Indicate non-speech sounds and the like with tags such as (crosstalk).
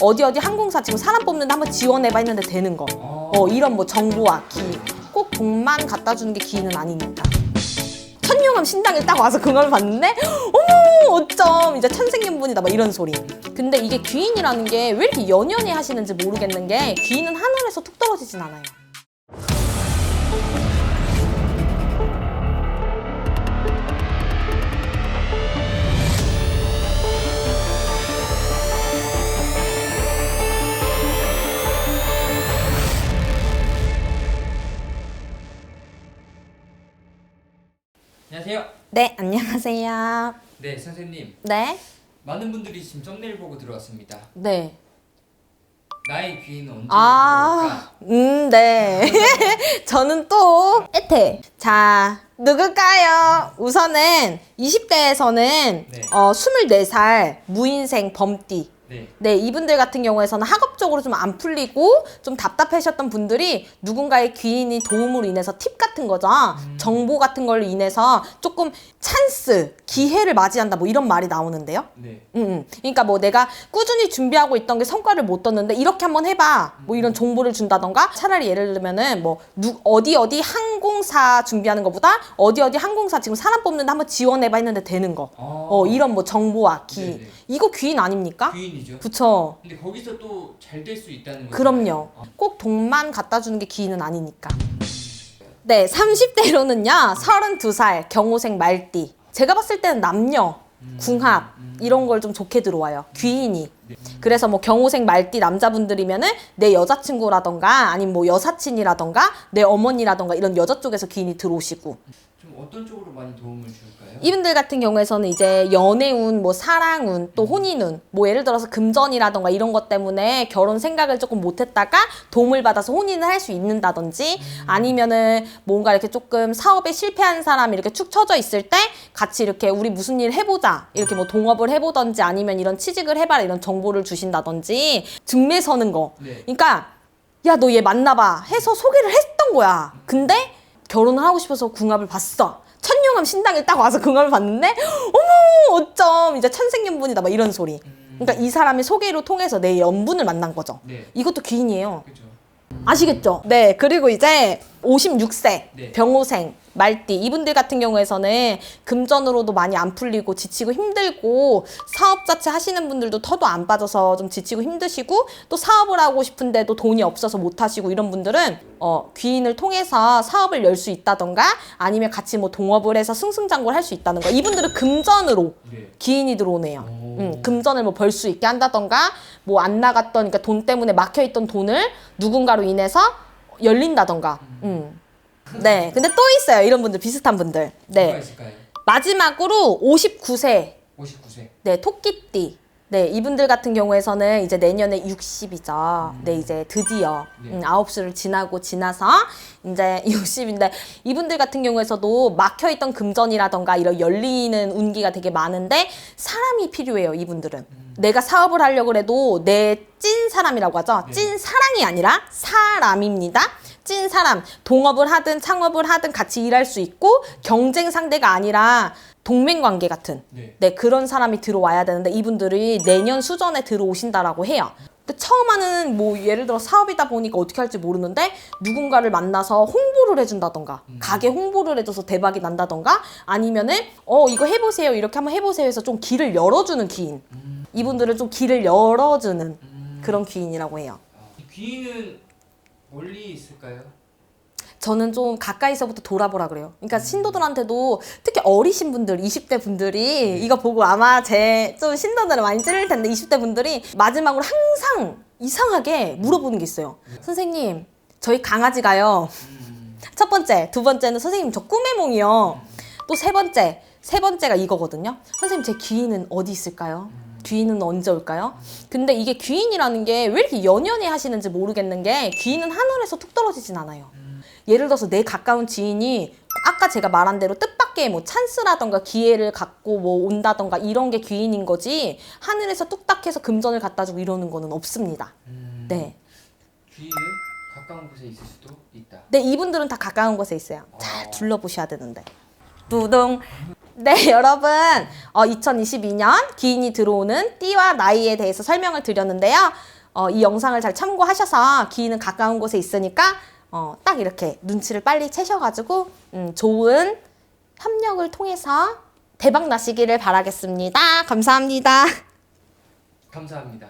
어디 어디 항공사 지금 사람 뽑는데 한번 지원해봐 했는데 되는 거. 어 이런 뭐 정보와 기. 꼭 돈만 갖다 주는 게 기인은 아니니까. 천룡암 신당에 딱 와서 그걸 봤는데 어머 어쩜 이제 천생연분이다 막 이런 소리. 근데 이게 귀인이라는 게 왜 이렇게 연연히 하시는지 모르겠는 게 귀인은 하늘에서 툭 떨어지진 않아요. 안녕하세요. 네 안녕하세요. 네, 선생님. 네 많은 분들이 지금 썸네일 보고 들어왔습니다. 네. 나의 귀인은 언제 아, 음, 네. (laughs) 저는 또, 에테. 자, 누굴까요? 우선은 20대에서는, 네. 어, 24살, 무인생, 범띠. 네. 네, 이분들 같은 경우에서는 학업적으로 좀 안 풀리고 좀 답답하셨던 분들이 누군가의 귀인이 도움으로 인해서 팁 같은 거죠. 정보 같은 걸로 인해서 조금 찬스, 기회를 맞이한다 뭐 이런 말이 나오는데요. 네. 음, 음. 그러니까 뭐 내가 꾸준히 준비하고 있던 게 성과를 못 떴는데 이렇게 한번 해봐 뭐 이런 정보를 준다던가 차라리 예를 들면은 뭐 누, 어디 어디 항공사 준비하는 것보다 어디 어디 항공사 지금 사람 뽑는데 한번 지원해봐 했는데 되는 거. 어, 어 이런 뭐 정보와 기 네네. 이거 귀인 아닙니까? 귀인이죠. 그쵸. 근데 거기서 또 잘 될 수 있다는 거죠. 그럼요. 꼭 돈만 갖다 주는 게 기인은 아니니까. 네, 30대로는요, 32살, 경호생 말띠. 제가 봤을 때는 남녀, 궁합, 이런 걸 좀 좋게 들어와요. 귀인이. 그래서 뭐 경호생 말띠 남자분들이면은 내 여자친구라던가 아니면 뭐 여사친이라던가 내 어머니라던가 이런 여자 쪽에서 귀인이 들어오시고 좀 어떤 쪽으로 많이 도움을 줄까요? 이분들 같은 경우에서는 이제 연애운, 뭐 사랑운, 또 혼인운, 뭐 예를 들어서 금전이라던가 이런 것 때문에 결혼 생각을 조금 못했다가 도움을 받아서 혼인을 할 수 있는다든지 아니면은 뭔가 이렇게 조금 사업에 실패한 사람이 이렇게 축 처져 있을 때 같이 이렇게 우리 무슨 일 해보자 이렇게 뭐 동업을 해보던지 아니면 이런 취직을 해봐라 이런 정보를 주신다든지 증매 서는 거. 네. 그러니까 야 너 얘 만나봐 해서 소개를 했던 거야. 근데 결혼을 하고 싶어서 궁합을 봤어. 천룡암 신당에 딱 와서 궁합을 봤는데 어머 어쩜 이제 천생연분이다 막 이런 소리. 그러니까 이 사람의 소개로 통해서 내 연분을 만난 거죠. 네. 이것도 귀인이에요. 그렇죠. 아시겠죠? 네. 그리고 이제 56세 네. 병호생 말띠 이분들 같은 경우에서는 금전으로도 많이 안 풀리고 지치고 힘들고 사업 자체 하시는 분들도 터도 안 빠져서 좀 지치고 힘드시고 또 사업을 하고 싶은데도 돈이 없어서 못 하시고 이런 분들은 어 귀인을 통해서 사업을 열 수 있다던가 아니면 같이 뭐 동업을 해서 승승장구를 할 수 있다는 거 이분들은 금전으로 네. 기인이 들어오네요. 오. 음, 금전을 뭐 벌 수 있게 한다던가 뭐 안 나갔던 그러니까 돈 때문에 막혀 있던 돈을 누군가로 인해서 열린다던가. 음. 네. 근데 또 있어요. 이런 분들 비슷한 분들. 뭐가 네. 있을까요? 마지막으로 59세. 59세. 네, 토끼띠. 네, 이분들 같은 경우에서는 이제 내년에 60이죠. 네, 이제 드디어 네. 음, 9수를 지나고 지나서 이제 (laughs) 60인데 이분들 같은 경우에서도 막혀있던 금전이라던가 이런 열리는 운기가 되게 많은데 사람이 필요해요, 이분들은. 내가 사업을 하려고 해도 내 찐 사람이라고 하죠. 네. 찐 사랑이 아니라 사람입니다. 찐 사람, 동업을 하든 창업을 하든 같이 일할 수 있고 경쟁 상대가 아니라 동맹 관계 같은 네. 네, 그런 사람이 들어와야 되는데 이분들이 내년 수전에 들어오신다라고 해요. 근데 처음 하는 뭐 예를 들어 사업이다 보니까 어떻게 할지 모르는데 누군가를 만나서 홍보를 해준다던가 가게 홍보를 해줘서 대박이 난다던가 아니면은 어 이거 해보세요 이렇게 한번 해보세요 해서 좀 길을 열어주는 귀인 이분들은 좀 길을 열어주는 그런 귀인이라고 해요. 아, 이 귀인은 멀리 있을까요? 저는 좀 가까이서부터 돌아보라 그래요. 그러니까 신도들한테도 특히 어리신 분들, 20대 분들이 이거 보고 아마 제 좀 신도들은 많이 찌를 텐데 20대 분들이 마지막으로 항상 이상하게 물어보는 게 있어요. 선생님, 저희 강아지가요. 첫 번째, 두 번째는 선생님 저 꿈의 몽이요. 또 세 번째, 세 번째가 이거거든요. 선생님 제 귀인은 어디 있을까요? 귀인은 언제 올까요? 근데 이게 귀인이라는 게 왜 이렇게 연연히 하시는지 모르겠는 게 귀인은 하늘에서 툭 떨어지진 않아요. 예를 들어서 내 가까운 지인이 아까 제가 말한 대로 뜻밖의 뭐 찬스라던가 기회를 갖고 뭐 온다던가 이런 게 귀인인 거지 하늘에서 뚝딱해서 금전을 갖다 주고 이러는 거는 없습니다. 음, 네. 귀인은 가까운 곳에 있을 수도 있다. 네, 이분들은 다 가까운 곳에 있어요. 잘 둘러보셔야 되는데. 두둥. 네, (laughs) 여러분. 어, 2022년 기인이 들어오는 띠와 나이에 대해서 설명을 드렸는데요. 어, 이 영상을 잘 참고하셔서 기인은 가까운 곳에 있으니까 어, 딱 이렇게 눈치를 빨리 채셔가지고 음, 좋은 협력을 통해서 대박 나시기를 바라겠습니다. 감사합니다. (laughs) 감사합니다.